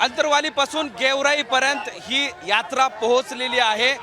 अंतरवालीपासून गेवराईपर्यंत ही यात्रा पोहोचलेली आहे.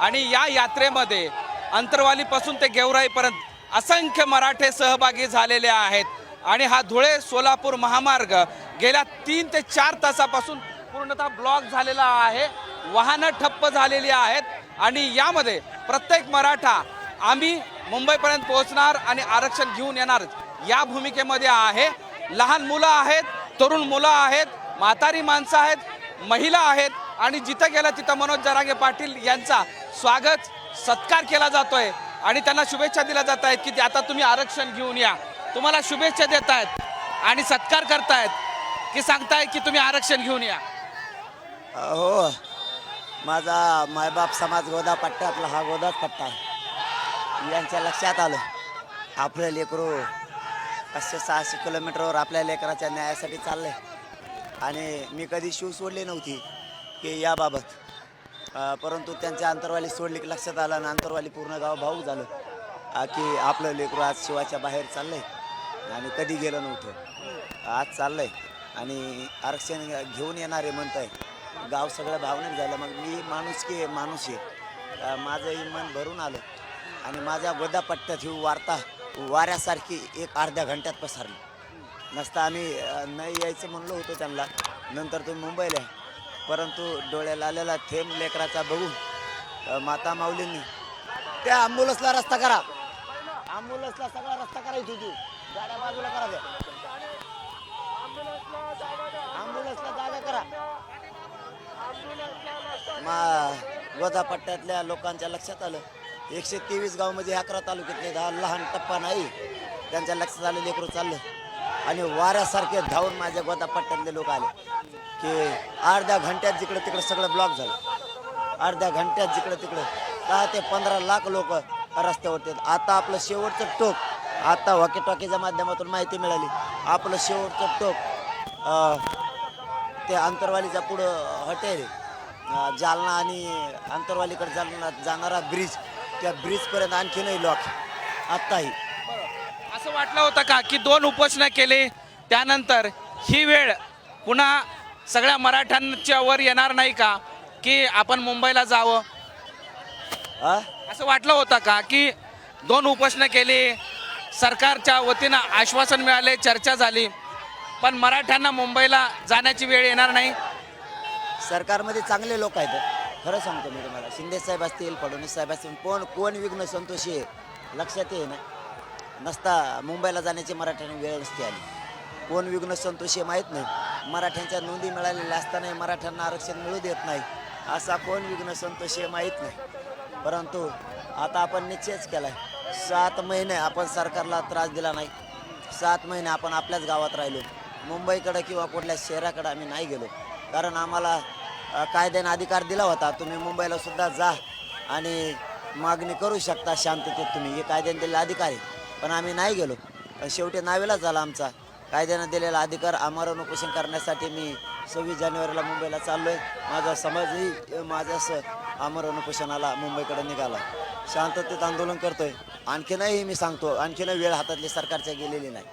आणि या यात्रेमध्ये अंतरवालीपासून ते गेवराईपर्यंत असंख्य मराठे सहभागी झालेले आहेत. आणि हा धुळे सोलापूर महामार्ग गेल्या तीन ते चार तासापासून पूर्णतः ब्लॉक झालेला आहे. वाहनं ठप्प झालेली आहेत. आणि यामध्ये प्रत्येक मराठा आम्ही मुंबईपर्यंत पोहोचणार आणि आरक्षण घेऊन येणार या भूमिकेमध्ये आहे. लहान मुलं आहेत तरुण मुलं आहेत म्हातारी माणसं आहेत महिला आहेत आणि जिथं गेलं तिथं मनोज जरांगे पाटील यांचा स्वागत सत्कार केला जातोय. आणि त्यांना शुभेच्छा दिल्या जात आहेत की ते आता तुम्ही आरक्षण घेऊन या. तुम्हाला शुभेच्छा देत आहेत आणि सत्कार करतायत की सांगताय की तुम्ही आरक्षण घेऊन या. हो माझा मायबाप समाज गोदा पट्ट्यातला हा गोदाच पट्टा आहे. यांच्या लक्षात आलं आपलं लेकरू पाचशे सहाशे किलोमीटरवर आपल्या लेकराच्या न्यायासाठी चाललंय. आणि मी कधी शिव सोडली नव्हती की याबाबत. परंतु त्यांच्या अंतरवाली सोडली की लक्षात आलं आणि अंतरवाली पूर्ण गाव भाऊ झालं. की आपलं लेकरू आज शिवाच्या बाहेर चाललंय आणि कधी गेलं नव्हतं. आज चाललंय आणि आरक्षण घेऊन येणारे म्हणताय. गाव सगळं भावनिक झालं. मग मी माणूस की माणूस आहे. माझंही मन भरून आलं आणि माझ्या गोदापट्ट्यात ही वार्ता वाऱ्यासारखी एक अर्ध्या घंट्यात पसरली. नसता आम्ही नाही यायचं म्हणलो होतो त्यांना. नंतर तुम्ही मुंबईला आहे. परंतु डोळ्याला आलेला थेंब लेकराचा बघून माता माऊलींनी त्या ॲम्ब्युलन्सला रस्ता करा. ॲम्ब्युलन्सला सगळा रस्ता करायची होती गाड्या बाजूला करा त्या. ॲम्ब्युलन्सला जागा करा. मा गोदा पट्ट्यातल्या लोकांच्या लक्षात आलं. एकशे तेवीस गावमध्ये अकरा तालुक्यातले दहा लहान टप्पा नाही. त्यांच्या लक्षात आलं लेकरू चाललं. आणि वाऱ्यासारखे धावून माझ्या गोदा पट्ट्यातले लोक आले. की अर्ध्या घंट्यात जिकडे तिकडे सगळं ब्लॉक झालं. अर्ध्या घंट्यात जिकडे तिकडे दहा ते पंधरा लाख लोक रस्त्यावरती आहेत. आता आपलं शेवटचं टोक आता वॉकी टॉकीच्या माध्यमातून माहिती मिळाली. आपलं शेवटचं टोक ते अंतरवालीच्या पुढं हॉटेल जालना आणि अंतरवालीकडे जालना जाणारा ब्रिज त्या ब्रिजपर्यंत आणखीनही लॉक आत्ताही. असं वाटलं होतं का की दोन उपोषणं केली त्यानंतर ही वेळ पुन्हा सगळ्या मराठ्यांच्या वर येणार नाही का? की आपण मुंबईला जावं? असं वाटलं होतं का की दोन उपोषणं केली सरकारच्या वतीनं आश्वासन मिळाले चर्चा झाली पण मराठ्यांना मुंबईला जाण्याची वेळ येणार नाही? सरकारमध्ये चांगले लोक आहेत. खरं सांगतो मी तुम्हाला. शिंदे साहेब असतील फडणवीस साहेब असतील कोण कोण विघ्न संतोषी आहे? लक्षात ये ना नसता मुंबईला जाण्याची मराठ्यांनी वेळ नसते आली. कोण विघ्न संतोषी हे माहीत नाही. मराठ्यांच्या नोंदी मिळालेल्या असतानाही मराठ्यांना आरक्षण मिळू देत नाही. असा कोण विघ्न संतोषी हे माहीत नाही. परंतु आता आपण निश्चयच केला आहे सात महिने आपण सरकारला त्रास दिला नाही. सात महिने आपण आपल्याच गावात राहिलो. मुंबईकडं किंवा कुठल्या शहराकडं आम्ही नाही गेलो. कारण आम्हाला कायद्याने अधिकार दिला होता. तुम्ही मुंबईला सुद्धा जा आणि मागणी करू शकता शांततेत तुम्ही. हे कायद्याने दिलेला अधिकार आहे. पण आम्ही नाही गेलो. पण शेवटी नावेला झाला आमचा. कायद्यानं दिलेला अधिकार आमरण उपोषण करण्यासाठी मी सव्वीस जानेवारीला मुंबईला चाललो आहे माझा समाजही अ, माझ्यास आमरण उपोषणाला मुंबईकडे निघाला. शांततेत आंदोलन करतोय. आणखीनही मी सांगतो आणखीनही वेळ हातातली सरकारच्या गेलेली नाही.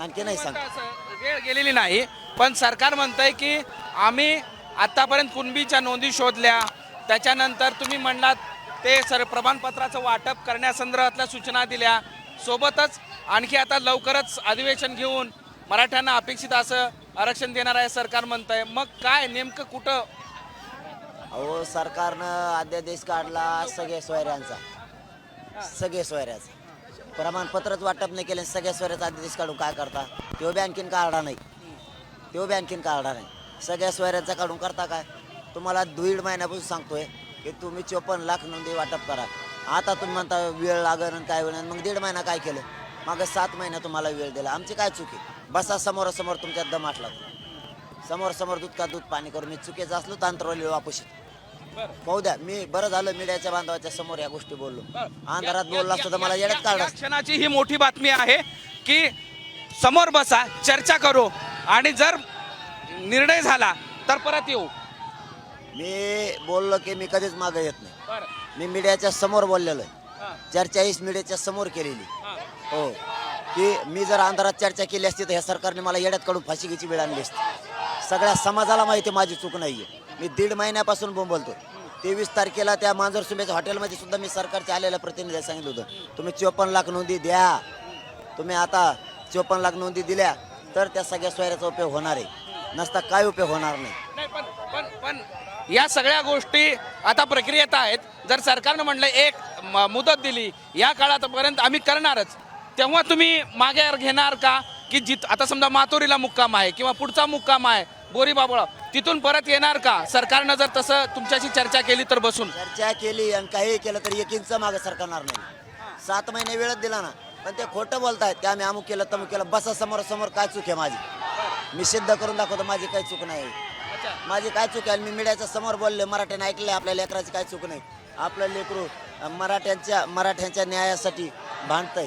आणखीनही सांगतो. असं वेळ गेलेली नाही. पण सरकार म्हणतंय की आम्ही आतापर्यंत कुणबीच्या नोंदी शोधल्या. त्याच्यानंतर तुम्ही म्हणलात ते सर प्रमाणपत्राचं वाटप करण्यासंदर्भातल्या सूचना दिल्या. सोबतच आणखी आता लवकरच अधिवेशन घेऊन मराठ्यांना अपेक्षित असं आरक्षण देणार आहे सरकार म्हणतंय. मग काय नेमकं कुठं? अहो सरकारनं अध्यादेश काढला सगळे सोयऱ्यांचा. सगळे सोयऱ्याचा. प्रमाणपत्रच वाटप नाही केलं सगळ्या सोयऱ्याचा अध्यादेश काढून काय करता? तो बी काढा नाही. तो बँकिन काढा नाही. सगळ्या सोयऱ्यांचा काढून करता काय? तुम्हाला दीड महिन्यापासून सांगतोय की तुम्ही चोपन्न लाख नोंदी वाटप करा. आता तुम्ही म्हणता वेळ लागेल आणि काय वेळ मग दीड महिना काय केलं? मागं सात महिना तुम्हाला वेळ दिला. आमची काय चुकी बसा समोरासमोर तुमच्यात दम आटला. समोर समोर दूध का दूध पाणी करून मी चुकीचं असलो तर अंतरवली वापस पाहू द्या. मी बरं झालं मीडियाच्या बांधवाच्या समोर या गोष्टी बोललो अंधारात बोललो असतो तर मला येण्यात काढलं या क्षणाची ही मोठी बातमी आहे की समोर बसा चर्चा करू आणि जर निर्णय झाला तर परत येऊ. मी बोललो की मी कधीच मागे येत नाही. मी मीडियाच्या समोर बोललेलो आहे. चर्चा हीच मीडियाच्या समोर केलेली. हो. की मी जर अंधारात चर्चा केली असती तर ह्या सरकारने मला येड्यात काढून फाशी घ्यायची वेळ आणली असती. सगळ्या समाजाला माहिती माझी चूक नाही आहे मी दीड महिन्यापासून बोंबलतो तेवीस तारखेला त्या मांजर सुंब्याच्या हॉटेलमध्ये सुद्धा मी सरकारच्या आलेल्या प्रतिनिधीला सांगितलं होतं. तुम्ही चोपन्न लाख नोंदी द्या. तुम्ही आता चोपन्न लाख नोंदी दिल्या तर त्या सगळ्या सोयऱ्याचा उपयोग होणार आहे. नसता काय उपयोग होणार नाही. पण या सगळ्या गोष्टी आता प्रक्रियेत आहेत. जर सरकारनं म्हणलं एक मुदत दिली या काळापर्यंत आम्ही करणारच. तेव्हा तुम्ही मागे घेणार का? की जित आता समजा मातोरीला मुक्काम आहे किंवा पुढचा मुक्काम आहे बोरी बाबळा तिथून परत येणार का? सरकारनं जर तसं तुमच्याशी चर्चा केली तर बसून. चर्चा केली आणि काही केलं तर एक इंच मागं सरकारणार नाही. सात महिने वेळच दिला ना पण ते खोटं बोलतायत की आम्ही अमुक केलं तमुक केलं. बसा समोर समोर काय चूक आहे माझी? मी सिद्ध करून दाखवतो माझी काही चूक नाही. माझी काय चूक आहे? मी मीडियाच्या समोर बोलले मराठ्याने ऐकले आपल्या लेकराची काय चूक नाही. आपलं लेकरू मराठ्यांच्या मराठ्यांच्या न्यायासाठी भांडतंय.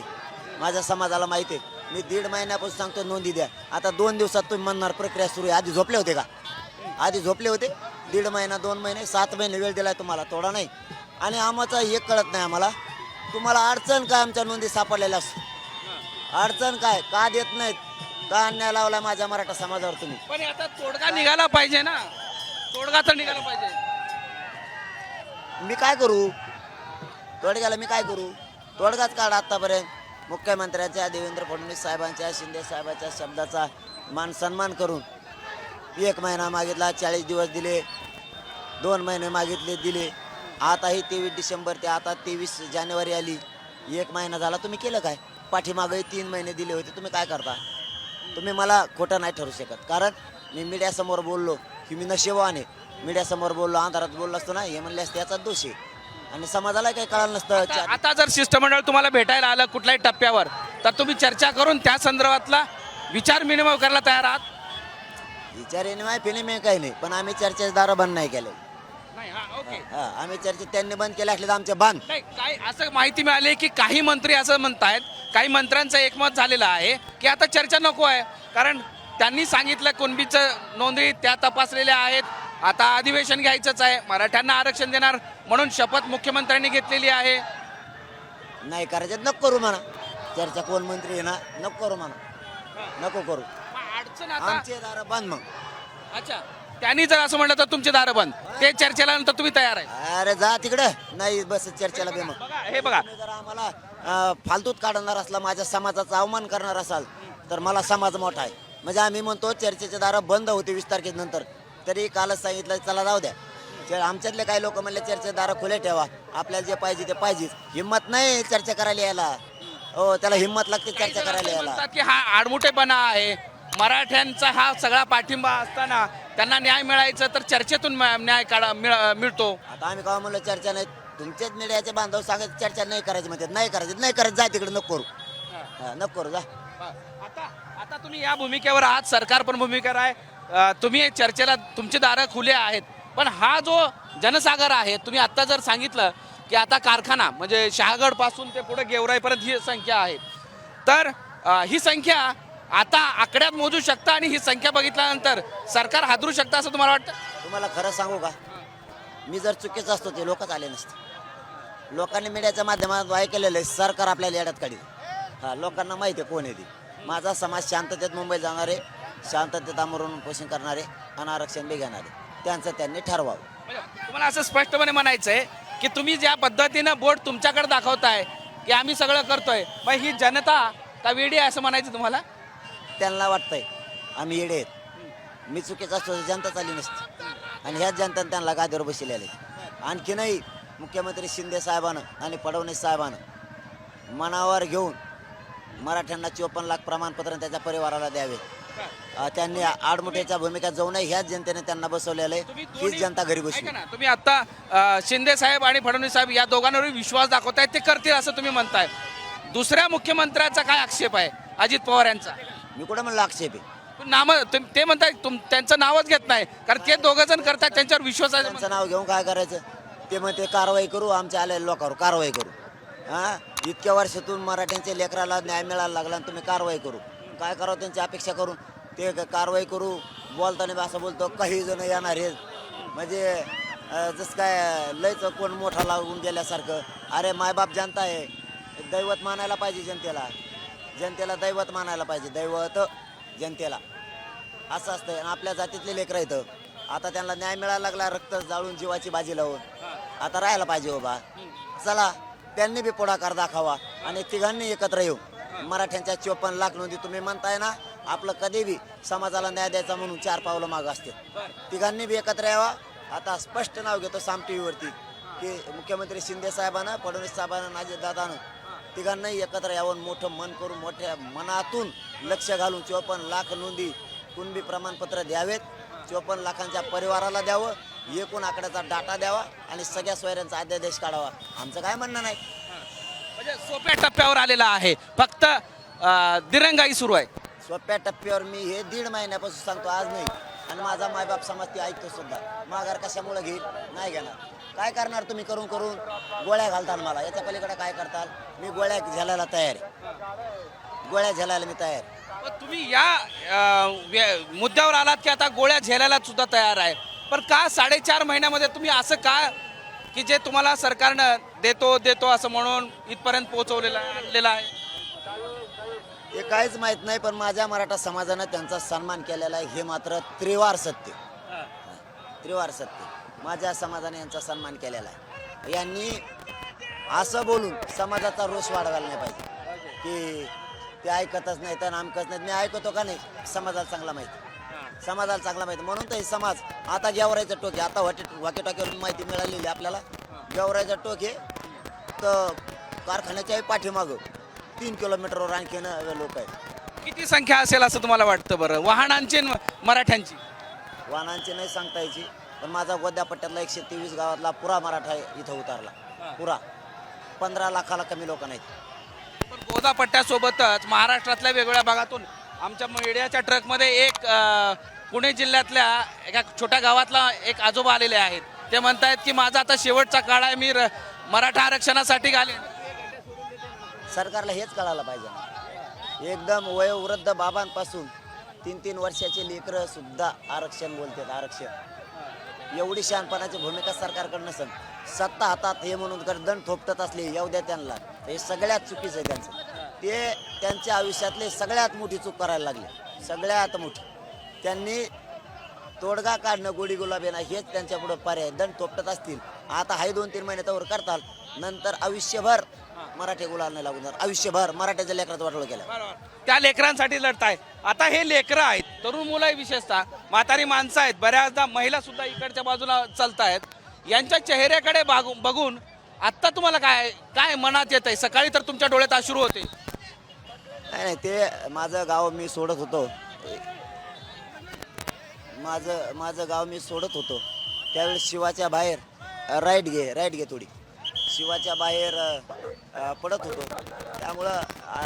माझ्या समाजाला माहिती आहे. मी दीड महिन्यापासून सांगतो नोंदी द्या. आता दोन दिवसात तुम्ही म्हणणार प्रक्रिया सुरू आहे. आधी झोपले होते का? आधी झोपले होते? दीड महिना दोन महिने सात महिने वेळ दिला तुम्हाला. थोडा नाही. आणि आम्हाचा एक कळत नाही आम्हाला. तुम्हाला अडचण काय आमच्या नोंदी सापडलेल्या अडचण काय? का देत नाहीत? का अन्याय लावलाय माझ्या मराठा समाजावर तुम्ही? पण आता तोडगा निघाला पाहिजे ना. तोडगा तर निघाला पाहिजे. मी काय करू? तोडग्याला मी काय करू? तोडगाच काढ आत्तापर्यंत मुख्यमंत्र्यांच्या देवेंद्र फडणवीस साहेबांच्या शिंदे साहेबांच्या शब्दाचा मान सन्मान करून एक महिना मागितला चाळीस दिवस दिले दोन महिने मागितले दिले. आताही तेवीस डिसेंबर ते आता तेवीस जानेवारी आली. एक महिना झाला तुम्ही केलं काय? पाठीमागही तीन महिने दिले होते तुम्ही काय करता? तुम्ही मला खोटं नाही ठरू शकत. कारण मी मीडियासमोर बोललो की मी नशेवान आहे. मीडियासमोर बोललो अंधारात बोललो असतो ना हे म्हणले असते याचा दोष आहे. आणि समाजाला काही कळालं नसतं आता- चा- आता जर शिष्टमंडळ तुम्हाला भेटायला आलं कुठल्याही टप्प्यावर तर तुम्ही चर्चा करून त्या संदर्भातला विचार विनिमय करायला तयार आहात? विचार येणे माय फिने मी काही नाही पण आम्ही चर्चेचे दारं बंद नाही केले. नाही हा ओके. हा, आम्ही चर्चेत त्यांनी बंद केले असले तर आमचे बांध नाही काय असं माहिती मिळाली की काही मंत्री असं म्हणतायत काही मंत्र्यांचं एकमत झालेलं आहे की आता चर्चा नको आहे. कारण त्यांनी सांगितलं कुणबीचं नोंदी त्या तपासलेल्या आहेत आता अधिवेशन घ्यायचंच आहे. मराठ्यांना आरक्षण देणार म्हणून शपथ मुख्यमंत्र्यांनी घेतलेली आहे. नाही करायचं नको करू म्हणा. चर्चा कोण मंत्री आहे ना नको करू म्हणा. नको करू. मग अडचण आता आमचे दारं बंद मग. अच्छा. त्यांनी जर असं म्हणलं तर तुमचे दारं बंद. ते चर्चेला नंतर तुम्ही तयार आहे. अरे जा तिकडे. नाही बस चर्चेला बे मग. बघा हे बघा. तुम्ही जर आम्हाला अं, फालतूत काढणार असला माझ्या समाजाचा अवमान करणार असाल तर मला समाज मोठा आहे. म्हणजे आम्ही म्हणतो चर्चेचे दारं बंद होते वीस तारखेनंतर तरी कालच सांगितलं चला जाऊ द्या. आमच्यातले काही लोक म्हणले चर्चेचे दारं खुले ठेवा. आपल्याला जे पाहिजे ते पाहिजेच हिंमत नाही चर्चा करायला यायला. हो त्याला हिंमत लागते चर्चा करायला यायला. म्हणतात की हा आडमुठेपणा आहे. मराठ्यांचा हा सगळा पाठिंबा असताना त्यांना न्याय मिळायचं तर चर्चेतून न्या- न्याय काढा मिळ- मिळतो. आता आम्ही काय म्हणलं चर्चा नाही. तुमच्याच मीडियाचे बांधव सांगत चर्चा नाही करायची म्हणतात. नाही करायची नाही करायचं. जा तिकडे नको करू. हा, नको करू जा. आता आता तुम्ही या भूमिकेवर आहात सरकार पण भूमिकेवर आहे. तुम्ही चर्चेला तुमचे दारं खुले आहेत. पण हा जो जनसागर आहे तुम्ही आता जर सांगितलं की आता कारखाना म्हणजे शहागडपासून ते पुढे गेवराईपर्यंत ही संख्या आहे. तर ही संख्या आता आकड्यात मोजू शकता आणि ही संख्या बघितल्यानंतर सरकार हादरू शकता असं तुम्हाला वाटतं? तुम्हाला खरं सांगू का? मी जर चुकीचं असतो ते लोकच आले नसते. लोकांनी मीडियाच्या माध्यमात वाय केलेलं आहे सरकार आपल्याला येड्यात काढी हा लोकांना माहिती आहे कोण आहे ती. माझा समाज शांततेत मुंबईत जाणारे शांततेत आमरण पोषण करणारे आणि आरक्षण बी घेणारे त्यांचं त्यांनी ठरवावं. म्हणजे तुम्हाला असं स्पष्टपणे म्हणायचं आहे की तुम्ही ज्या पद्धतीनं बोट तुमच्याकडे दाखवताय की आम्ही सगळं करतोय मग ही जनता का वेडी आहे असं म्हणायचं तुम्हाला? त्यांना वाटतंय आम्ही येडे आहेत. मी चुकीचं असतो तर जनता चालली नसती. आणि ह्याच जनताने त्यांना गादीवर बसलेले आणखीनही मुख्यमंत्री शिंदे साहेबानं आणि फडणवीस साहेबानं मनावर घेऊन मराठ्यांना चोपन्न लाख प्रमाणपत्र त्याच्या परिवाराला द्यावे. त्यांनी आडमुठ्याच्या भूमिका जाऊ नये ह्याच जनतेने त्यांना बसवलेलं आहे. हीच जनता घरी बसली. तुम्ही आता शिंदे साहेब आणि फडणवीस साहेब या दोघांवर विश्वास दाखवतायत ते करतील असं तुम्ही म्हणताय. दुसऱ्या मुख्यमंत्र्याचा काय आक्षेप आहे अजित पवार यांचा? मी कुठं म्हणलं आक्षेप आहे? नाम ते म्हणताय तुम त्यांचं नावच घेत नाही कारण ते दोघं जण करतात त्यांच्यावर विश्वास आहे. त्यांचं नाव घेऊन काय करायचं? ते म्हणते कारवाई करू आमच्या आलेल्या लोकांवर कारवाई करू. हा? इतक्या वर्षातून मराठ्यांच्या लेकराला न्याय मिळायला लागला आणि तुम्ही कारवाई करू. काय करावं त्यांची अपेक्षा करून? ते कारवाई करू. बोलताना असं बोलतो काही जण येणार आहेत. म्हणजे जसं काय लयच कोण मोठा लागून गेल्यासारखं. अरे मायबाप जनता आहे. दैवत मानायला पाहिजे जनतेला. जनतेला दैवत मानायला पाहिजे. दैवत जनतेला. असं असतं आणि आपल्या जातीतले लेकरं येतं आता त्यांना न्याय मिळायला लागला रक्त जाळून जीवाची बाजी लावून. आता राहायला पाहिजे हो बाबा चला. त्यांनी बी पुढाकार दाखवा आणि तिघांनी एकत्र येऊ. मराठ्यांच्या चोपन्न लाख नोंदी तुम्ही म्हणताय ना आपलं कधी बी समाजाला न्याय द्यायचा म्हणून चार पावलं माग असते तिघांनी बी एकत्र यावा. आता स्पष्ट नाव घेतो साम टी व्हीवरती की मुख्यमंत्री शिंदे साहेबांना फडणवीस साहेबांना नाजी दादानं तिघांनाही एकत्र यावं मोठं मन करून मोठ्या मनातून लक्ष घालून चोपन्न लाख नोंदी कुणबी प्रमाणपत्र द्यावेत. चोपन्न लाखांच्या परिवाराला द्यावं. एकूण आकड्याचा डाटा द्यावा आणि सगळ्या सोयऱ्यांचा अध्यादेश काढावा. आमचं काय म्हणणं नाही. म्हणजे सोप्या टप्प्यावर आलेला आहे. फक्त अं, दिरंगाई सुरू आहे. सोप्या टप्प्यावर मी हे दीड महिन्यापासून सांगतो आज नाही. आणि माझा मायबाप समाज ते ऐकतो सुद्धा. माघार कशामुळे घेईल? नाही घेणार. काय करणार तुम्ही करून करून? गोळ्या घालताल मला. याच्या पलीकडे काय करताल? मी गोळ्या झेलायला तयार आहे. गोळ्या झेलायला मी तयार आहे. पण तुम्ही या अं, व्य- मुद्द्यावर आलात की आता गोळ्या झेलायला सुद्धा तयार आहे. पण का साडेचार महिन्यामध्ये तुम्ही असं का की जे तुम्हाला सरकारनं देतो देतो असं म्हणून इथपर्यंत पोहोचवलेलं आणलेलं आहे? हे काहीच माहीत नाही पण माझ्या मराठा समाजानं त्यांचा सन्मान केलेला आहे. हे मात्र त्रिवार सत्य. त्रिवार सत्य. माझ्या समाजाने यांचा सन्मान केलेला आहे. यांनी असं बोलून समाजाचा रोष वाढवायला नाही पाहिजे. की ते ऐकतच नाही तर आमकच नाही मी ऐकतो का नाही? समाजाला चांगला माहिती. समाजाला चांगला माहिती. म्हणून तर हे समाज आता गेवरायचं टोक आहे. आता वाटे वाके टोक्यावरून माहिती मिळालेली आपल्याला. गेवरायचं टोक आहे. तर कारखान्याच्याही पाठीमागं तीन किलोमीटरवर आणखीन लोक आहेत. किती संख्या असेल असं तुम्हाला वाटतं बरं? वाहनांची आणि मराठ्यांची. वाहनांची नाही सांगता यायची. पण माझा गोद्या पट्ट्यातला एकशे तेवीस गावातला पुरा मराठा इथं उतारला. पुरा. पंधरा लाखाला कमी लोक नाहीत. पण गोदा पट्ट्यासोबतच महाराष्ट्रातल्या वेगवेगळ्या भागातून आमच्या मीडियाच्या ट्रकमध्ये एक पुणे जिल्ह्यातल्या एका छोट्या गावातला एक आजोबा आलेले आहेत. ते म्हणतायत की माझा आता शेवटचा काळ आहे मी र- मराठा आरक्षणासाठी घालेन सरकारला हेच कळायला पाहिजे एकदम वयोवृद्ध बाबांपासून तीन तीन वर्षाचे लेकरं सुद्धा आरक्षण बोलतात आरक्षण. एवढी शहाणपणाची भूमिका सरकारकडे नसेल. सत्ता हातात हे म्हणून गर्दन दंड थोपटत असले येऊ द्या त्यांना. हे सगळ्यात चुकीचं आहे त्यांचं. ते त्यांच्या आयुष्यातले सगळ्यात मोठी चूक करायला लागली. सगळ्यात मोठी. त्यांनी तोडगा काढणं गोडी गुलाबी येणं हेच त्यांच्यापुढं पर्याय दंड तोपटत असतील. आता हाय दोन तीन महिने त्यावर करताल. नंतर आयुष्यभर मराठी गुलाल नाही लागून जाणार. आयुष्यभर मराठ्याच्या लेकरात वाटोळ गेलं त्या लेकरांसाठी लढताय. आता हे लेकरं आहेत तरुण मुलं आहे विशेषतः म्हातारी माणसं आहेत बऱ्याचदा महिला सुद्धा इकडच्या बाजूला चालतायत. यांच्या चेहऱ्याकडे बागू- बघून आत्ता तुम्हाला काय काय मनात येत आहे सकाळी तर तुमच्या डोळ्यात अश्रू होते. नाही नाही ते माझं गाव मी सोडत होतो. माझं माझं गाव मी सोडत होतो. त्यावेळेस शिवाच्या बाहेर राईट घे राईट घे थोडी. शिवाच्या बाहेर पडत होतो. त्यामुळं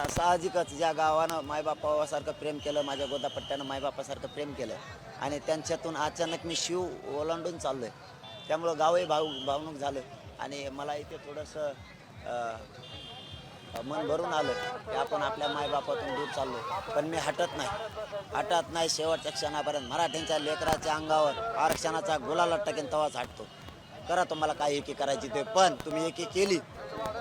साहजिकच ज्या गावानं मायबापासारखं प्रेम केलं माझ्या गोदापट्ट्यानं मायबापासारखं प्रेम केलं आणि त्यांच्यातून अचानक मी शिव ओलांडून चाललो आहे त्यामुळं गावही भाव भावणूक झालं. आणि मला इथे थोडंसं मन भरून आलं की आपण आपल्या मायबापातून दूर चाललो. पण मी हटत नाही. हटत नाही शेवटच्या क्षणापर्यंत. मराठींच्या लेकराच्या अंगावर आरक्षणाचा गुलाला लटकेन तवाच हटतो. करा तुम्हाला काय एकी करायची ते पण तुम्ही एकी केली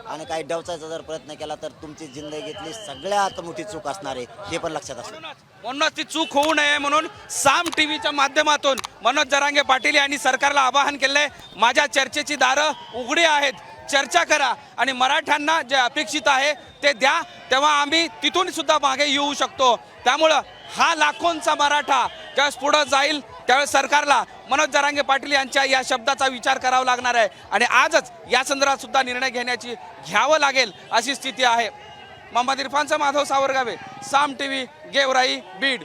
आणि काही डवचायचा जर प्रयत्न केला तर तुमची जिंदगीतली सगळ्यात मोठी चूक असणार आहे हे पण लक्षात असणार म्हणूनच ती चूक होऊ नये म्हणून साम टीव्हीच्या माध्यमातून मनोज जरांगे पाटील यांनी सरकारला आवाहन केलंय माझ्या चर्चेची दारं उघडी आहेत. चर्चा करा आणि मराठ्यांना जे अपेक्षित आहे ते द्या. तेव्हा आम्ही तिथून सुद्धा मागे येऊ शकतो. त्यामुळं हा लाखोंचा मराठा ज्यावेळेस पुढं जाईल त्यावेळेस सरकारला मनोज जरांगे पाटील यांच्या या शब्दाचा विचार करावा लागणार आहे. आणि आजच या संदर्भात सुद्धा निर्णय घेण्याची घ्यावं लागेल अशी स्थिती आहे. मोहम्मद इरफानचा माधव सावरगावे साम टी व्ही गेवराई बीड.